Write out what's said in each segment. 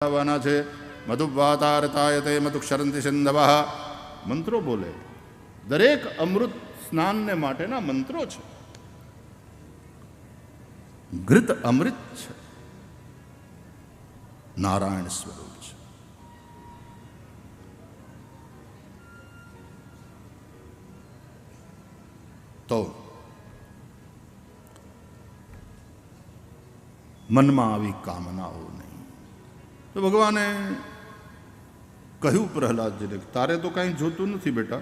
આવવાના છે મધુવાતારતાય મધુક્ષરંતિ સિંધવ મંત્રો બોલે દરેક અમૃત સ્નાનને માટેના મંત્રો છે ઘૃત અમૃત છે નારાયણ સ્વરૂપ છે તો મનમાં આવી કામનાઓ નહીં તો ભગવાને કહ્યું પ્રહલાદજીને તારે તો કાંઈ જોતું નથી બેટા.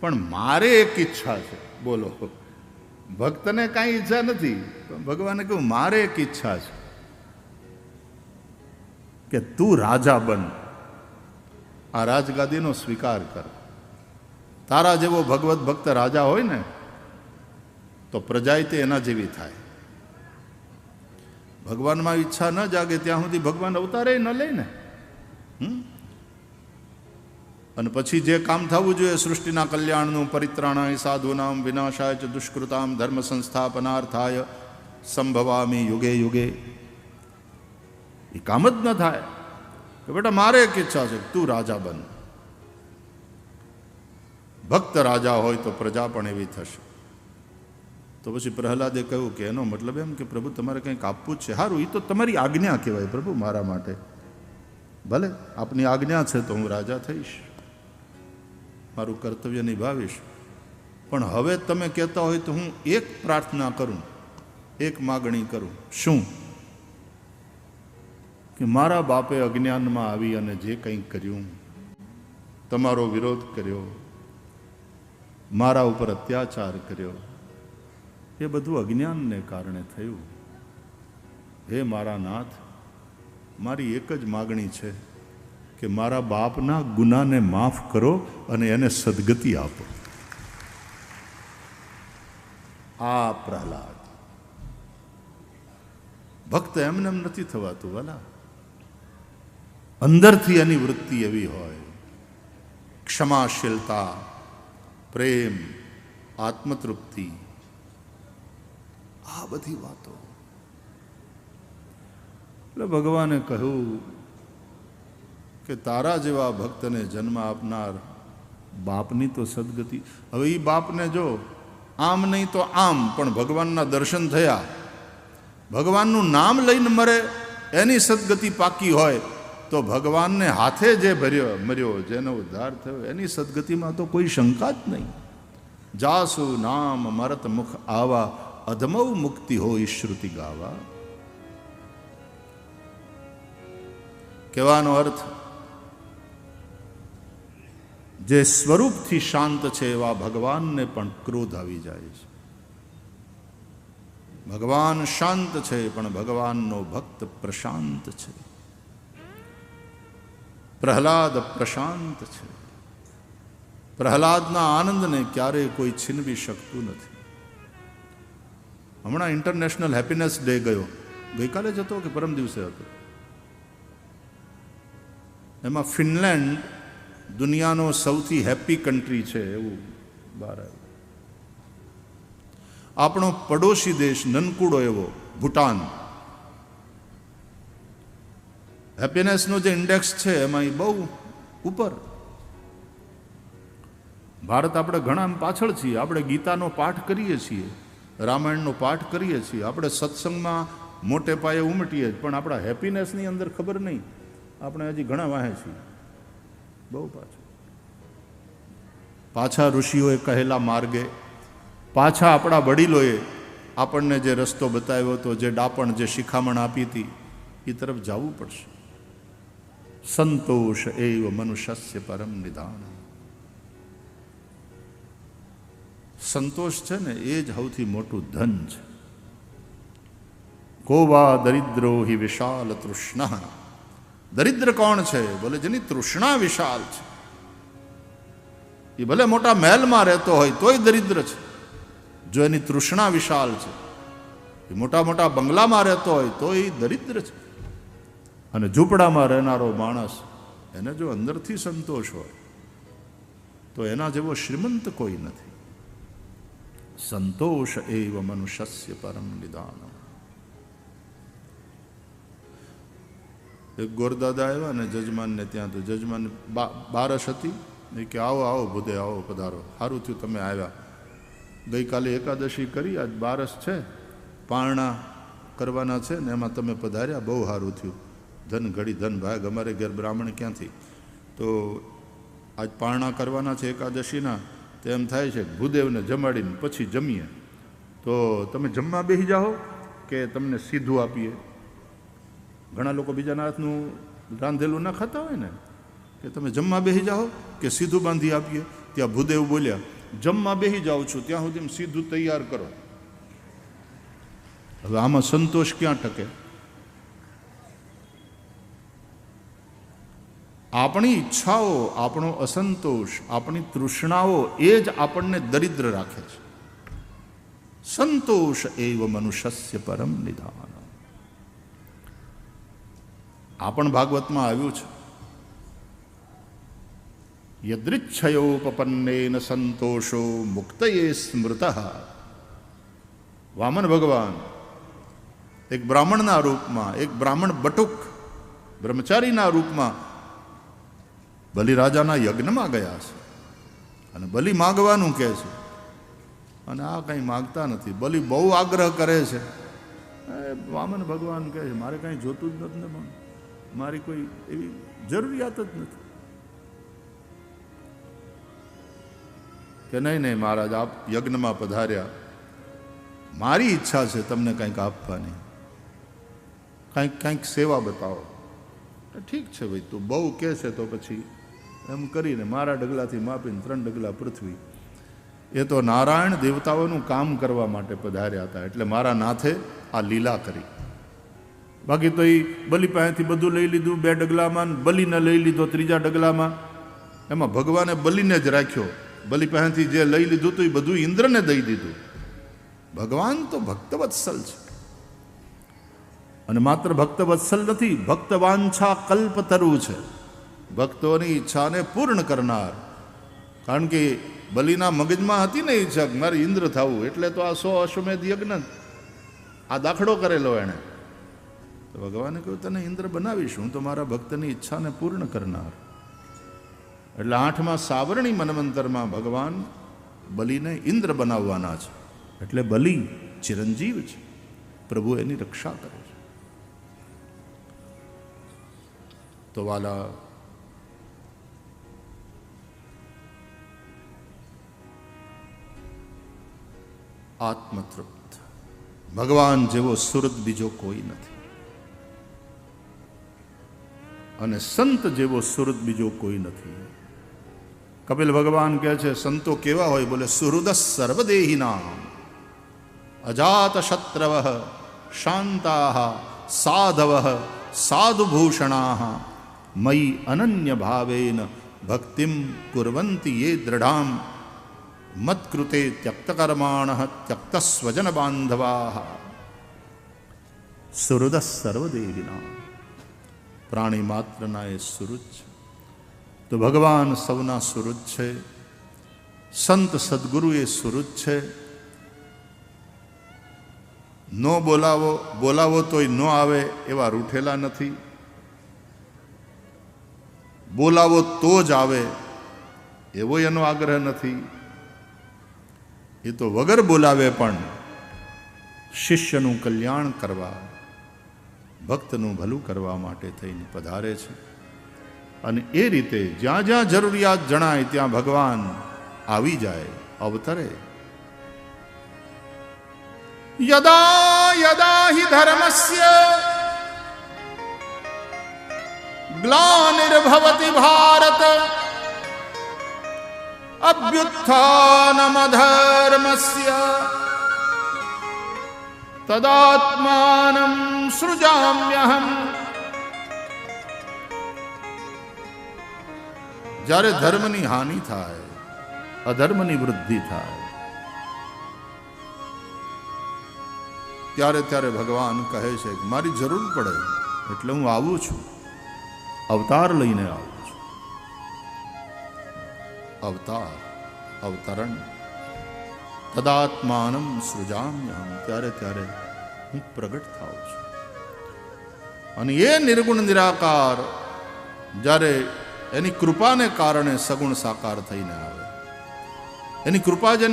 પણ મારે એક ઈચ્છા છે. બોલો. ભક્તને કાંઈ ઈચ્છા નથી, પણ ભગવાને કહ્યું, મારે એક ઈચ્છા છે કે તું રાજા બન. આ રાજગાદીનો સ્વીકાર કર. તારા જેવો ભગવત ભક્ત રાજા હોય ને, તો પ્રજા તે એના જેવી થાય. ભગવાનમાં ઈચ્છા ન જાગે ત્યાં સુધી ભગવાન અવતારે ન લે ને? અને પછી જે કામ થવું જોઈએ, સૃષ્ટિના કલ્યાણનું, પરિત્રાણાય, સાધુનામ, વિનાશાય ચ દુષ્કૃતામ, ધર્મ સંસ્થાપનાર્થાય, સંભવામી યુગે યુગે. એ કામ જ ન થાય. કે બેટા, મારે એક ઈચ્છા છે, તું રાજા બન. ભક્ત રાજા હોય તો પ્રજા પણ એવી થશે. તો પછી પ્રહલાદે કહ્યું કે એનો મતલબ એમ કે પ્રભુ, તમારે કંઈક આપવું છે. સારું એ તો તમારી આજ્ઞા કહેવાય પ્રભુ, મારા માટે. ભલે, આપની આજ્ઞા છે તો હું રાજા થઈશ. મારું કર્તવ્ય નિભાવીશ. પણ હવે તમે કહેતા હોય તો હું એક પ્રાર્થના કરું, એક માગણી કરું. શું? કે મારા બાપે અજ્ઞાનમાં આવી અને જે કંઈક કર્યું, તમારો વિરોધ કર્યો, મારા ઉપર અત્યાચાર કર્યો. એ બધું અજ્ઞાનને કારણે થયું. હે મારા નાથ, મારી એક જ માગણી છે કે મારા બાપના ગુનાને માફ કરો અને એને સદગતિ આપો. આ પ્રહલાદ. ભક્ત એમને એમ નથી થવાતું, વાલા. અંદરથી એની વૃત્તિ એવી હોય. ક્ષમાશીલતા, પ્રેમ, આત્મતૃપ્તિ આ બધી વાતો. એટલે ભગવાને કહ્યું કે તારા જેવા ભક્તને જન્મ આપનાર બાપની તો સદગતિ. હવે એ બાપને જો આમ નહીં તો આમ, પણ ભગવાનના દર્શન થયા. ભગવાનનું નામ લઈને મરે, એની સદગતિ પાકી હોય, તો ભગવાનને હાથે જે ભર્યો, મર્યો, જેનો ઉદ્ધાર થયો, એની સદગતિમાં તો કોઈ શંકા જ નહીં. જાસુ નામ મરત મુખ આવા અધમવ મુક્તિ હોય શ્રુતિ ગાવા. કહેવાનો અર્થ, જે સ્વરૂપથી શાંત છે એવા ભગવાનને પણ ક્રોધ આવી જાય છે. ભગવાન શાંત છે, પણ ભગવાનનો ભક્ત પ્રશાંત છે. પ્રહલાદ પ્રશાંત છે. પ્રહલાદના આનંદને ક્યારેય કોઈ છીનવી શકતું નથી. હમણાં ઇન્ટરનેશનલ હેપીનેસ ડે ગયો. ગઈકાલે જ હતો કે પરમ દિવસે હતો? એમાં ફિનલેન્ડ દુનિયાનો સૌથી હેપી કન્ટ્રી છે એવું બહાર આવ્યું. આપણો પડોશી દેશ નનકુડો એવો, ભૂટાન. હેપીનેસનો જે ઇન્ડેક્સ છે, એમાં એ બહુ ઉપર. ભારત આપણે ઘણા પાછળ છીએ, આપણે ગીતાનો પાઠ કરીએ છીએ. રામાયણનો પાઠ કરીએ છીએ. આપણે સત્સંગમાં મોટે પાયે ઉમટીએ પણ આપણા હેપીનેસની અંદર ખબર નહીં. આપણે હજી ઘણા વાહે છીએ. બહુ પાછું. પાછા ઋષિઓએ કહેલા માર્ગે, પાછા આપણા વડીલોએ આપણને જે રસ્તો બતાવ્યો હતો, જે ડાપણ, જે શિખામણ આપી હતી, એ તરફ જવું પડશે. સંતોષ એવ મનુષ્યસ્ય પરમ નિદાન. સંતોષ છે ને, એ જ સૌથી મોટું ધન છે. કોવા દરિદ્રો હિ વિશાલ તૃષ્ણ. દરિદ્ર કોણ છે? બોલે જેની તૃષ્ણા વિશાલ છે. એ ભલે મોટા મહેલમાં રહેતો હોય, તોય દરિદ્ર છે. જો એની તૃષ્ણા વિશાલ છે, એ મોટા મોટા બંગલામાં રહેતો હોય તો એ દરિદ્ર છે. અને ઝૂંપડામાં રહેનારો માણસ, એને જો અંદરથી સંતોષ હોય, તો એના જેવો શ્રીમંત કોઈ નથી. સંતોષ એવ મનુષ્ય પરમ નિદાન એક ગોરદાદા આવ્યા ને જજમાનને ત્યાં તો જજમાન બારસ હતી. એ કે, આવો આવો ભૂદે આવો પધારો. સારું થયું તમે આવ્યા. ગઈકાલે એકાદશી કરી, આજ બારસ છે. પારણા કરવાના છે ને એમાં તમે પધાર્યા, બહુ સારું થયું. ધન ઘડી, ધન ભાગ. અમારે ઘેર બ્રાહ્મણ ક્યાંથી? તો આજ પારણા કરવાના છે એકાદશીના. તો એમ થાય છે ભૂદેવને જમાડીને પછી જમીએ. તો તમે જમવા બેસી જાઓ કે તમને સીધું આપીએ. ઘણા લોકો બીજાના હાથનું રાંધેલું ના ખાતા હોય ને, કે તમે જમવા બેસી જાઓ કે સીધું બાંધી આપીએ. ત્યાં ભૂદેવ બોલ્યા, જમવા બેસી જાઉં છું, ત્યાં સુધી સીધું તૈયાર કરો. હવે આમાં સંતોષ ક્યાં ટકે? આપણી ઈચ્છાઓ, આપણો અસંતોષ, આપણી તૃષ્ણાઓ એ જ આપણને દરિદ્ર રાખે છે. સંતોષ એવ મનુષ્ય પરમ નિધાન આ પણ ભાગવતમાં આવ્યું છે. યદૃચ્છયોપન્નેન સંતોષો મુક્તયે સ્મૃત. વામન ભગવાન, એક બ્રાહ્મણના રૂપમાં, એક બ્રાહ્મણ બટુક, બ્રહ્મચારીના રૂપમાં બલિરાજાના યજ્ઞમાં ગયા છે. અને બલિ માગવાનું કહે છે. અને આ કંઈ માગતા નથી. બલિ બહુ આગ્રહ કરે છે. એ વામન ભગવાન કહે છે, મારે કંઈ જોતું જ નથી ને પણ મારી કોઈ એવી જરૂરિયાત જ નથી. કે નહીં નહીં, મહારાજ, આપ યજ્ઞમાં પધાર્યા. મારી ઈચ્છા છે તમને કંઈક આપવાની. કંઈક કંઈક સેવા બતાવો. ઠીક છે ભાઈ, તું બહુ કહે છે તો પછી એમ કરીને મારા ડગલાથી માપીને ત્રણ ડગલા પૃથ્વી. એ તો નારાયણ દેવતાઓનું કામ કરવા માટે પધાર્યા હતા. એટલે મારા નાથે આ લીલા કરી. બાકી તો એ બલિ પાસેથી બધું લઈ લીધું બે ડગલામાં બલીને લઈ લીધો ત્રીજા ડગલામાં. એમાં ભગવાને બલિને જ રાખ્યો. બલિ પાસેથી જે લઈ લીધું હતું એ બધું ઇન્દ્રને દઈ દીધું. ભગવાન તો ભક્તવત્સલ છે. અને માત્ર ભક્તવત્સલ નથી, ભક્તવાંછા કલ્પતરુ છે. ભક્તોની ઈચ્છાને પૂર્ણ કરનાર. કારણ કે બલિના મગજમાં હતી ને ઈચ્છા મારે ઇન્દ્ર થવું, એટલે તો આ સો અશ્વમેધ યજ્ઞ. આ દાખલો કરેલો એણે. તો ભગવાને કહ્યું, તને ઇન્દ્ર બનાવીશ, હું તો મારા ભક્તની ઈચ્છાને પૂર્ણ કરનાર. એટલે આઠમાં સાવરણી મનવંતરમાં ભગવાન બલિને ઇન્દ્ર બનાવવાના છે. એટલે બલિ ચિરંજીવ છે. પ્રભુ એની રક્ષા કરે છે. તો વાલા આત્મતૃપ્ત. ભગવાન જેવો સુરત બીજો કોઈ નથી. અને સંત જેવો સુરત બીજો કોઈ નથી. કપિલ ભગવાન કહે છે, સંતો કેવા હોય? બોલે સુહૃદ સર્વદેહિના. અજાત શત્રવ, શાંતા, સાધવ, સાધુભૂષણા. મયી અનન્ય ભાવેન ભક્તિમ કુર્વંતિ યે દ્રઢામ. મત્કૃતે ત્યક્તકર્માણ ત્યક્તસ્વજન બાંધવા સુહૃદ સર્વદેવીના પ્રાણી માત્રના એ સુરજ છે તો ભગવાન સૌના સુરજ છે સંત સદગુરુ એ સુરજ છે ન બોલાવો બોલાવો તોય ન આવે એવા રૂઠેલા નથી બોલાવો તો જ આવે એવો એનો આગ્રહ નથી એ તો વગર બોલાવે પણ શિષ્યનું કલ્યાણ કરવા, ભક્તનું ભલું કરવા માટે થઈને પધારે છે. અને એ રીતે જ્યાં જ્યાં જરૂરિયાત જણાય ત્યાં ભગવાન આવી જાય, અવતરે. યદા યદા હિ ધર્મસ્ય ગ્લાનિર્ભવતિ ભારત અભ્યુત્થાનમધર્મસ્ય तदात्मानं सृजाम्यहम्। જ્યારે ધર્મની હાનિ થાય અધર્મની વૃદ્ધિ થાય ત્યારે ત્યારે ભગવાન કહે છે મારી જરૂર પડે એટલે હું આવું છું અવતાર લઈને આવું અવતાર, અવતરણ. તદાત્માનમ સૃજામ્યહમ. ત્યારે ત્યારે હું પ્રગટ થાઉં છું. અને એ નિર્ગુણ નિરાકાર જ્યારે એની કૃપાને કારણે સગુણ સાકાર થઈને આવે. એની કૃપા જેને